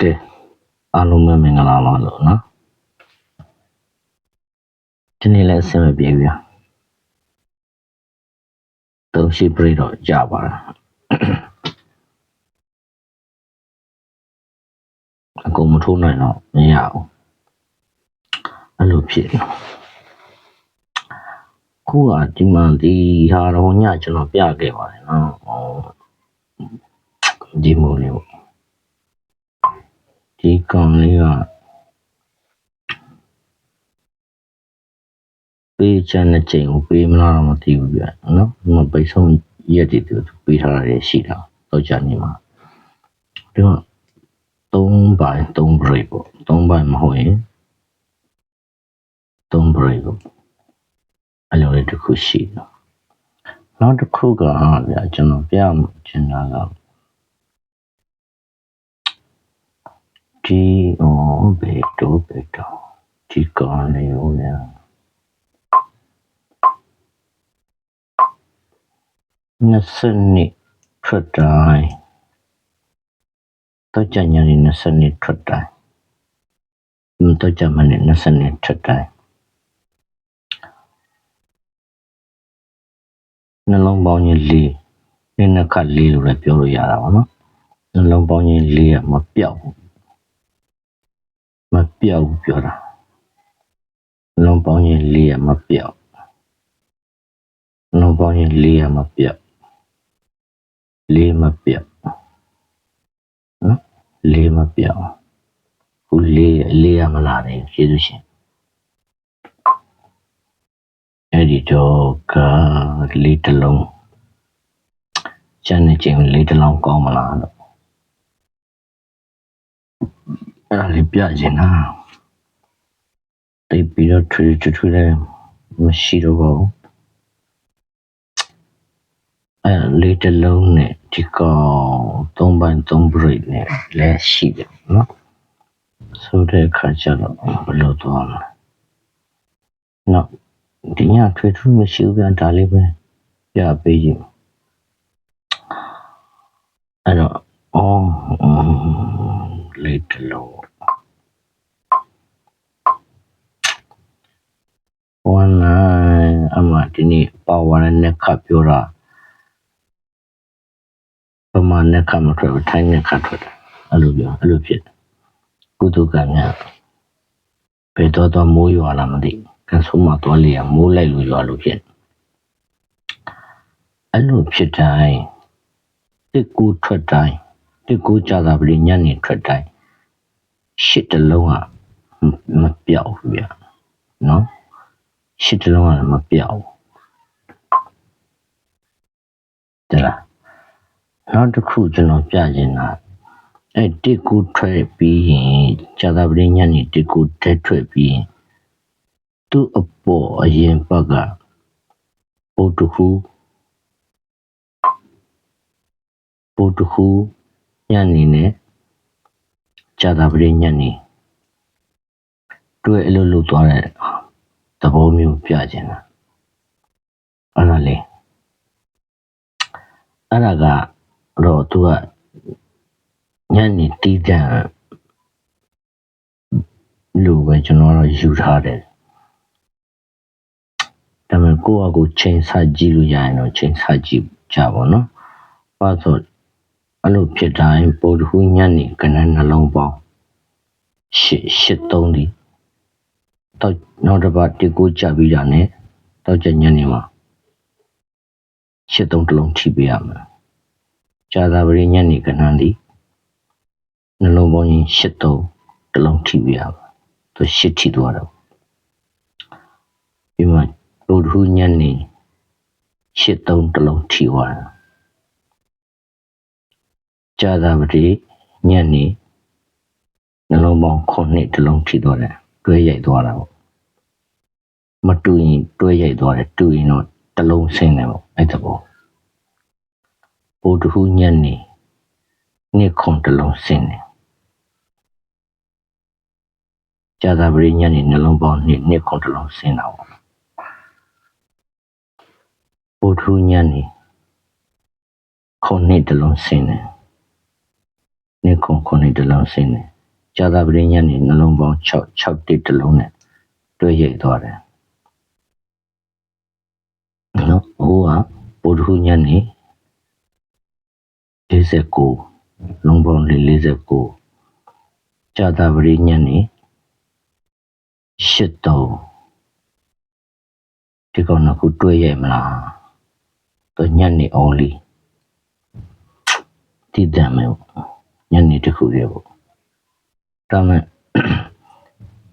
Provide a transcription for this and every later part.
ကဲအားလုံးပဲမင်္ဂလာပါလို့နော်ဒီနေ့လည်းအဆင်မပြေဘူးဗျာတုံးရှိပြိတော့ကြပါလားအကုန်မထိုးနိုင်တော့မရဘူးအဲ့လိုဖြစ်နေခုကဒီမှဒီဟာတော့ညကျွန်တော်ပြခဲ့ပါတယ်နော်ဟောဒီမို့လေးပေါ့ ဒီကောင်လေးကပေးချင်တဲ့ချိန်ကိုပေးမလားတော့မသိဘူးဗျနော်ဒီမှာပိတ်ဆုံးရက်တွေသူပေးထားတာရှိတာတော့ကြာနေမှာဒီမှာ3ပိုင်း3 break ပေါ့3ပိုင်းမဟုတ်ရင်3 break ပေါ့အဲ့လိုလေးတစ်ခုရှိတော့နောက်တစ်ခုကဗျာကျွန်တော်ပြချင်တာက ဒီဩဘေတိုဘေတိုဒီကောင်လေးကိုလည်းနှစ်စနစ်ထွက်တိုင်းတော့ကြညာနေနှစ်စနစ်ထွက်တိုင်းမတော့ကြမနေနှစ်စနစ်ထွက်တိုင်းနှလုံးပေါင်းကြီးလေးနှစ်နှစ်ခတ်လေးလို့လည်းပြောလို့ရတာပါနော်နှလုံးပေါင်းကြီးလေးကမပြောက်ဘူး မပြောက်ဘူးပြောတာနှလုံးပေါင်းကြီးလေးကမပြောက်နှလုံးပေါင်းကြီးလေးကမပြောက်လေးမပြောက်နော်လေးမပြောက်ခုလေးလေးရမလာတယ်ကျေးဇူးရှင်အဲ့ဒီတော့ကလေးတစ်လုံးကျန်တဲ့ချိန်လေးတစ်လုံးကောင်းမလားလို့ အဲ့ဒါလေးပြရင်နာတိတ်ပြီးတော့ထွေထွေထွေလည်းမရှိတော့ပါဘူးအဲ့ဒါလေးတစ်လုံးနဲ့ဒီကောင်သုံးပိုင်းသုံး break နဲ့လည်းရှိတယ်နော်ဆိုတဲ့အခါကျတော့ဘယ်လိုသွားမလဲနော်ဒီညထွေထွေမရှိဘူးပြန်ဒါလေးပဲပြပေးကြည့်အဲ့တော့အော်အင်းလေးတစ်လုံးဝန်နိုင်အ မဒီနေ့ပါဝါနဲ့ခပ်ပြောတာပမာနဲ့ခပ်မထွက်ဘူးထိုင်းနဲ့ခပ်ထွက်တယ်အဲ့လိုပြောအဲ့လိုဖြစ်တယ်ကုသကံများဘယ်တော့တော့မိုးရွာလာမသိကန်ဆုံးမသွားလေရမိုးလိုက်လို့ရွာလို့ဖြစ်အဲ့လိုဖြစ်တိုင်းတစ်ကူထွက်တိုင်းတစ်ကူကြတာပရိညနေထွက်တိုင်းရှစ်တလုံးကမပြောက်ဘူးဗျနော် ရှစ်တလုံးကလည်းမပြောက်ဘူးတလားနောက်တစ်ခုကျွန်တော်ပြချင်တာအဲ့တစ်ကူထွက်ပြီးရင်ကြတာပရိညနေတစ်ကူတက်ထွက်ပြီးရင်သူ့အပေါ်အရင်ဘက်ကဘုဒ္ဓခုဘုဒ္ဓခုညနေနဲ့ဇာတာပရိညနေတွေ့အလုပ်လုပ်သွားတဲ့ သဘောမျိုးပြခြင်းလားအဲ့ဒါလေအဲ့ဒါကတော့သူကညနေတီးတန့်လို့ပဲကျွန်တော်တော့ယူထားတယ်ဒါပေမဲ့ကိုယ့်အကူချိန်ဆကြည့်လို့ရရင်တော့ချိန်ဆကြည့်ကြပါတော့။ဘာလို့အဲ့လိုဖြစ်တိုင်းပို့တခုညနေကနန်းနှလုံးပေါင်းရှစ်ရှစ်သုံးဒီ တော့နောက်တစ်ပတ်တီကိုကြပြီးတာ ਨੇ တော့ကျညနေမှာရှစ်သုံးတစ်လုံးထိပေးရမယ်။ကြာသာပရိညနေကနန်းဒီနှလုံးပေါင်းရင်ရှစ်သုံးတစ်လုံးထိပေးရမယ်။သူရှစ်ထိသွားတော့ပြီးမှလူတခုညနေရှစ်သုံးတစ်လုံးထိသွားတာကြာသာပတိညနေနှလုံးပေါင်းခုနှစ်တစ်လုံးထိသွားတယ် တွဲရိုက်သွားတာပေါ့မတူရင်တွဲရိုက်သွားတယ်တူရင်တော့တစ်လုံးဆင်းတယ်ပေါ့အဲ့ဒါပေါ့ဘုဒ္ဓဟူညနေနှစ်ခုတစ်လုံးဆင်းတယ်ကြာသာပတိညနေနှလုံးပေါင်းနှစ်နှစ်ခုတစ်လုံးဆင်းတာပေါ့ဘုဒ္ဓဟူညနေခုနှစ်တစ်လုံးဆင်းတယ်နှစ်ခုခုနှစ်တလုံးစင်းတယ် ကြာသာပရင်းညနေနှလုံးပေါင်း6 6တိတလုံးနဲ့တွဲရိုက်သွားတယ်နော်ဟိုကပုဒ်ဟုညနေ49လုံးပေါင်း49ကြာသာပရင်းညနေ83ဒီကောင်ကခုတွဲရိုက်မလားတော့ညနေ only တည်တယ်မယ်ပေါ့ညနေတစ်ခုရေပေါ့ ဒါမဲ့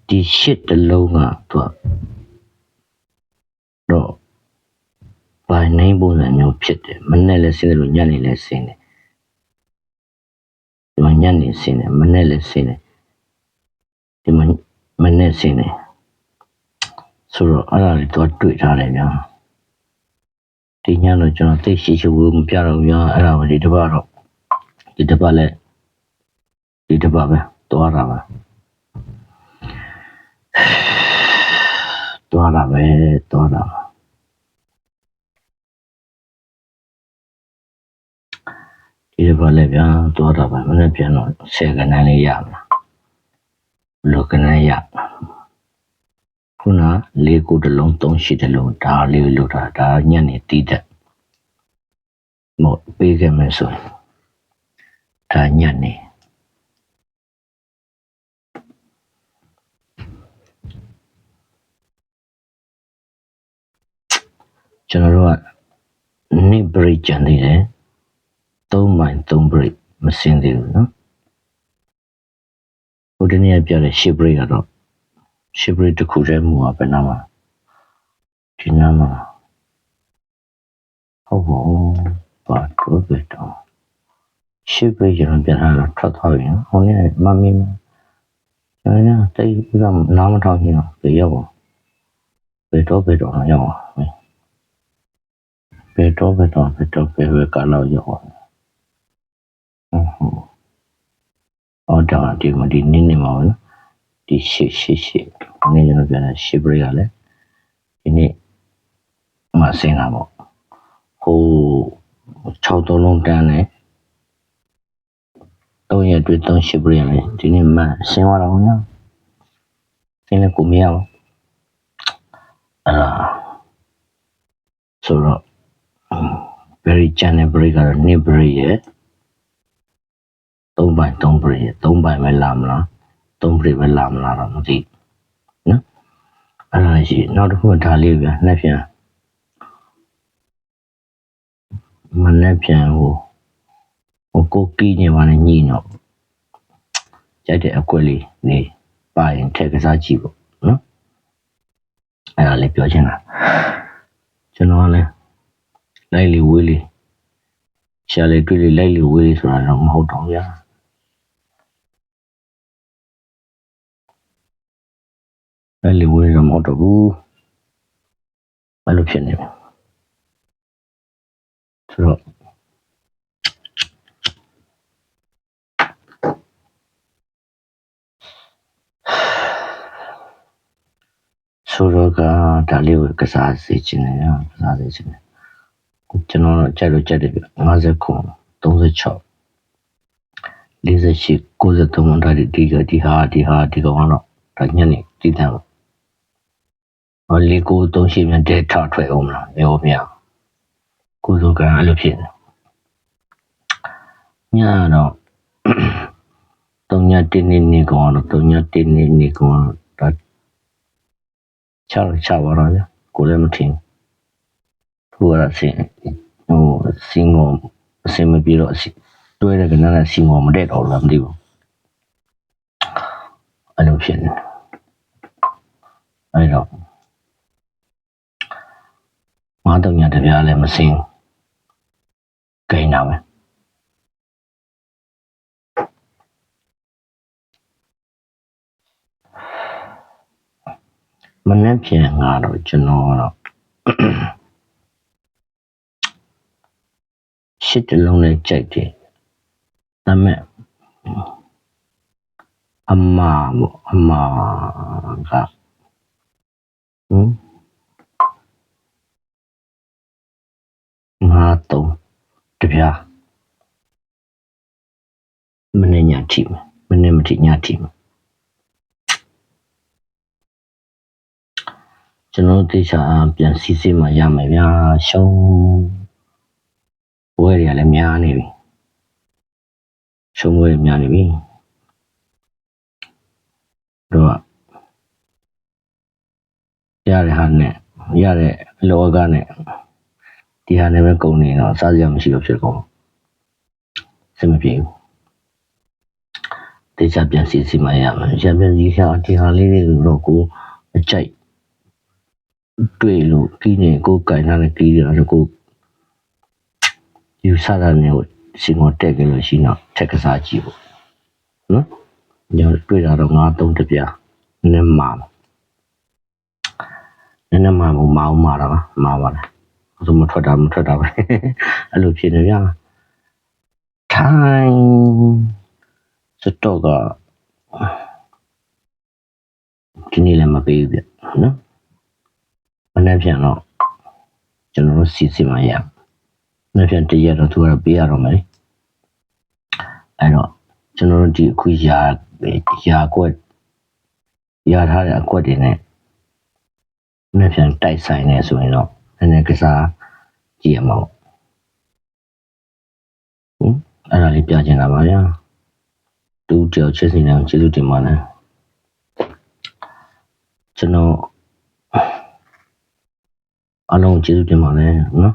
ဒီရှစ်တစ်လုံးကသူကတော့ဘိုင်နိုင်ပုံစံမျိုးဖြစ်တယ်မနေ့လည်းဆင်းတယ်လို့ညနေလည်းဆင်းတယ်ဒီမှာညနေဆင်းတယ်မနေ့လည်းဆင်းတယ်ဒီမှာမနေ့ဆင်းတယ်ဆိုတော့အဲ့ဒါလေးတော့တွေ့ထားတယ်ဗျာဒီညတော့ကျွန်တော်သိရှိချဝမပြတော့ဘူးဗျာအဲ့ဒါပဲဒီတစ်ပတ်တော့ဒီတစ်ပတ်လည်းဒီတစ်ပတ်ပဲ သွားတာပါသွားတာပဲသွားတာပါဒီတစ်ပတ်လည်းဗျာသွားတာပါမနေ့ပြန်တော့ဆယ်ကနန်းလေးရမှာလောကနန်းရခုနလေးကိုတစ်လုံးသုံးရှိတစ်လုံးဒါလေးလို့တာဒါညနေတီးတဲ့မို့ပေးခဲ့မယ်ဆိုရင်ဒါညနေ ကျွန်တော်တို့ကနိဘရိတ်ကြံသေးတယ်3မိုင်3ဘရိတ်မစင်းသေးဘူးနော်ဟိုတနေ့ကပြတဲ့ရှစ်ဘရိတ်ကတော့ရှစ်ဘရိတ်တစ်ခုတည်းမူပါဘယ်နာမှာဒီနာမှာဟုတ်ပါဘူးဘာတော့ပဲတော့ရှစ်ဘရိတ်ကျွန်တော်ပြန်လာတော့ထွက်သွားပြီနော်ဟိုနေ့မမင်းကျွန်တော်ကတိတ်ကနားမထောင်ချင်တော့ပြေရောက်ပါဘယ်တော့ဘယ်တော့ရောက်ပါ ဘယ်တော့ဘယ်တော့ဘယ်တော့ဘယ်ဘက်ကလောက်ရောက်အောင်ဟုတ်ဟုတ်အော်ဒါဒီမဒီနင်းနေမှာပဲနော်ဒီရှေ့ရှေ့ရှေ့နင်းကျွန်တော်ပြန်တဲ့ရှေ့ဘရိကလည်းဒီနေ့မဆင်းတာပေါ့ဟို6သုံးလုံးတန်းနဲ့3ရက်တွေ့3ရှေ့ဘရိကလည်းဒီနေ့မဆင်းသွားတော့ညာဆင်းလည်းကိုမရဘူးအဲ့ဒါဆိုတော့ very channel break ကတော့2 break ရဲ့3ပိုင်း3 break ရဲ့3ပိုင်းပဲလာမလား3 break ပဲလာမလားတော့မသိနော်အဲ့ဒါရှိနောက်တစ်ခုကဒါလေးပြန်နှစ်ပြန်မနေ့ပြန်ဟိုဟိုကိုကီးနေပါနဲ့ညှိတော့ကြိုက်တဲ့အကွက်လေးနေပါရင်ထည့်ကစားကြည့်ပေါ့နော်အဲ့ဒါလေးပြောချင်တာကျွန်တော်ကလည်း လိုက်လေဝေးလေရှာလေတွေ့လေလိုက်လေဝေးလေဆိုတာတော့မဟုတ်တော့ဗျာလိုက်လေဝေးတော့မဟုတ်တော့ဘူးဘယ်လိုဖြစ်နေလဲဆိုတော့ဆိုတော့ကဒါလေးကိုကစားစေချင်တယ်ညာကစားစေချင်တယ် ကျွန်တော်တော့ကြိုက်လို့ကြိုက်တယ်ပြ50ခု36 48 93ဒါဒီဒီကဒီဟာဒီဟာဒီကောင်ကတော့ဒါညနေတည်တယ်ပေါ့ဟောလေးကို3ရှိမြန်တဲထထွက်အောင်မလားမျိုးမရကိုစုကအဲ့လိုဖြစ်နေညတော့တုံညတင်းနေနေကောင်တော့တုံညတင်းနေနေကောင်တော့ဒါချတော့ချပါတော့ဗျကိုလည်းမထင်ဘူး သူကဆင်းဟိုစင်ကိုအစင်မပြေတော့တွဲတဲ့ကနန်းနဲ့စင်ကိုမတက်တော့လားမသိဘူးအဲ့လိုဖြစ်နေအဲ့တော့မတော့ညတပြားလည်းမစင်ဂိမ်းတာပဲမနေ့ပြန်ငါတော့ကျွန်တော်ကတော့ ရှစ်တလုံးနဲ့ကြိုက်တယ်ဒါမဲ့အမပေါ့အမကဟမ်ငါတော့တပြားမနေ့ညထိမယ်မနေ့မထိညထိမယ်ကျွန်တော်တို့တေချာပြန်စီစစ်မှရမယ်ဗျာရှုံး ဘွဲတွေကလည်းများနေပြီရှုံးဘွဲတွေများနေပြီတော့ရတဲ့ဟာနဲ့ရတဲ့အလောကနဲ့ဒီဟာနဲ့ပဲကုန်နေတော့စားစရာမရှိတော့ဖြစ်ကုန်စင်မပြေဘူးတေချာပြန်စီစစ်မှရမယ်ရပြန်စီချာဒီဟာလေးတွေတော့ကိုအကြိုက်တွေ့လို့ပြီးနေကိုယ်ကင်ထားတဲ့ပြီးတယ်ကို ယူဆတာနဲ့စင်ကိုတက်ကြလို့ရှိတော့ထက်ကစားကြည့်ဖို့နော်ညတွေ့တာတော့ငါသုံးတပြားနည်းမှာနည်းနည်းမှာမမအောင်မှာတော့မှာပါလားသူမထွက်တာမထွက်တာပဲအဲ့လိုဖြစ်နေဗျာထိုင်စတော့ကဒီနေ့လည်းမပေးဘူးဗျနော်မနေ့ပြန်တော့ကျွန်တော်တို့စီစီမှရ မနေ့ပြန်တရက်တော့သူကတော့ပေးရတော့မယ်လေအဲ့တော့ကျွန်တော်တို့ဒီအခုရာရာကွက်ရာထားတဲ့အကွက်တွေနဲ့မနေ့ပြန်တိုက်ဆိုင်နေဆိုရင်တော့နည်းနည်းကစားကြည့်ရမှာပေါ့ဟင်အဲ့ဒါလေးပြချင်တာပါဗျာတူကြောက်ချစ်စီနေကျေးဇူးတင်ပါတယ်ကျွန်တော်အားလုံးကျေးဇူးတင်ပါတယ်နော်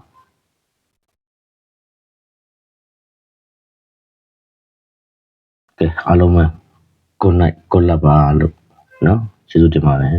ကဲအားလုံးပဲ good night good luck ပါလို့နော်ကျေးဇူးတင်ပါတယ်